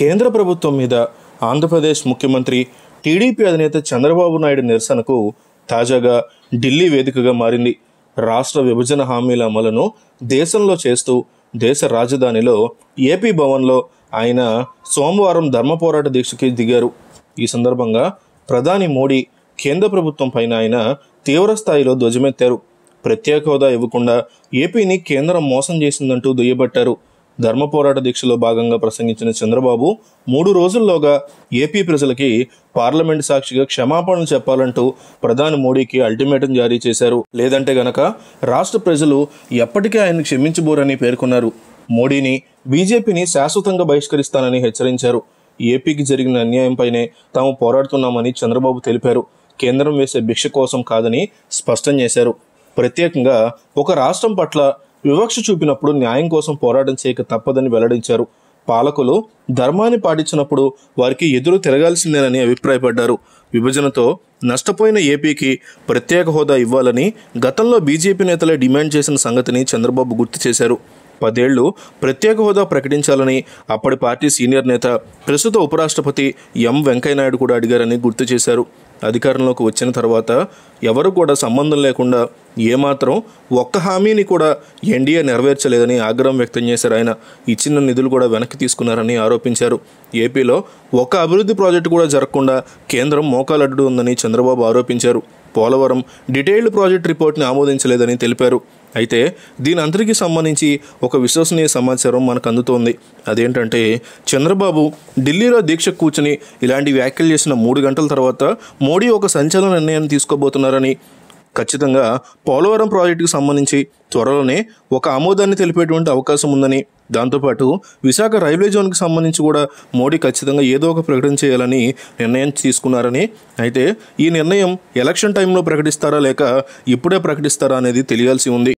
కేంద్ర ప్రభుత్వం మీద ఆంధ్రప్రదేశ్ ముఖ్యమంత్రి టీడీపీ అధినేత చంద్రబాబు నాయుడు నిరసనకు తాజాగా ఢిల్లీ వేదికగా మారింది. రాష్ట్ర విభజన హామీల అమలును దేశంలో చేస్తూ దేశ రాజధానిలో ఏపీ భవన్లో ఆయన సోమవారం ధర్మ పోరాట దీక్షకి దిగారు. ఈ సందర్భంగా ప్రధాని మోడీ కేంద్ర ప్రభుత్వం పైన ఆయన తీవ్రస్థాయిలో ధ్వజమెత్తారు. ప్రత్యేక హోదా ఇవ్వకుండా ఏపీని కేంద్రం మోసం చేసిందంటూ దుయ్యబట్టారు. ధర్మ పోరాట దీక్షలో భాగంగా ప్రసంగించిన చంద్రబాబు మూడు రోజుల్లోగా ఏపీ ప్రజలకి పార్లమెంట్ సాక్షిగా క్షమాపణలు చెప్పాలంటూ ప్రధాని మోడీకి అల్టిమేటం జారీ చేశారు. లేదంటే గనక రాష్ట్ర ప్రజలు ఎప్పటికీ ఆయన క్షమించబోరని పేర్కొన్నారు. మోడీని బీజేపీని శాశ్వతంగా బహిష్కరిస్తానని హెచ్చరించారు. ఏపీకి జరిగిన అన్యాయంపైనే తాము పోరాడుతున్నామని చంద్రబాబు తెలిపారు. కేంద్రం వేసే భిక్ష కోసం కాదని స్పష్టం చేశారు. ప్రత్యేకంగా ఒక రాష్ట్రం పట్ల వివక్ష చూపినప్పుడు న్యాయం కోసం పోరాటం చేయక తప్పదని వెల్లడించారు. పాలకులు ధర్మాన్ని పాటించినప్పుడు వారికి ఎదురు తిరగాల్సిందేనని అభిప్రాయపడ్డారు. విభజనతో నష్టపోయిన ఏపీకి ప్రత్యేక హోదా ఇవ్వాలని గతంలో బీజేపీ నేతలే డిమాండ్ చేసిన సంగతిని చంద్రబాబు గుర్తు చేశారు. పదేళ్ళు ప్రత్యేక హోదా ప్రకటించాలని అప్పటి పార్టీ సీనియర్ నేత ప్రస్తుత ఉపరాష్ట్రపతి ఎం వెంకయ్యనాయుడు కూడా అడిగారని గుర్తు చేశారు. అధికారంలోకి వచ్చిన తర్వాత ఎవరు కూడా సంబంధం లేకుండా ఏమాత్రం ఒక్క హామీని కూడా ఎన్డీఏ నెరవేర్చలేదని ఆగ్రహం వ్యక్తం చేశారు ఆయన. ఇచ్చిన నిధులు కూడా వెనక్కి తీసుకున్నారని ఆరోపించారు. ఏపీలో ఒక్క అభివృద్ధి ప్రాజెక్టు కూడా జరగకుండా కేంద్రం మోకాలడ్డు ఉందని చంద్రబాబు ఆరోపించారు. పోలవరం డీటెయిల్డ్ ప్రాజెక్ట్ రిపోర్ట్ని ఆమోదించలేదని తెలిపారు. అయితే దీని అందరికీ సంబంధించి ఒక విశ్వసనీయ సమాచారం మనకు అందుతోంది అదేంటంటే చంద్రబాబు ఢిల్లీలో దీక్ష కూర్చుని ఇలాంటి వ్యాఖ్యలు చేసిన మూడు గంటల తర్వాత మోడీ ఒక సంచలన నిర్ణయం తీసుకోబోతున్నారని. ఖచ్చితంగా పోలవరం ప్రాజెక్టుకు సంబంధించి త్వరలోనే ఒక ఆమోదాన్ని తెలిపేటువంటి అవకాశం ఉందని. దాంతోపాటు విశాఖ రైల్వే జోన్కి సంబంధించి కూడా మోడీ ఖచ్చితంగా ఏదో ఒక ప్రకటన చేయాలని నిర్ణయం తీసుకున్నారని. అయితే ఈ నిర్ణయం ఎలక్షన్ టైంలో ప్రకటిస్తారా లేక ఇప్పుడే ప్రకటిస్తారా అనేది తెలియాల్సి ఉంది.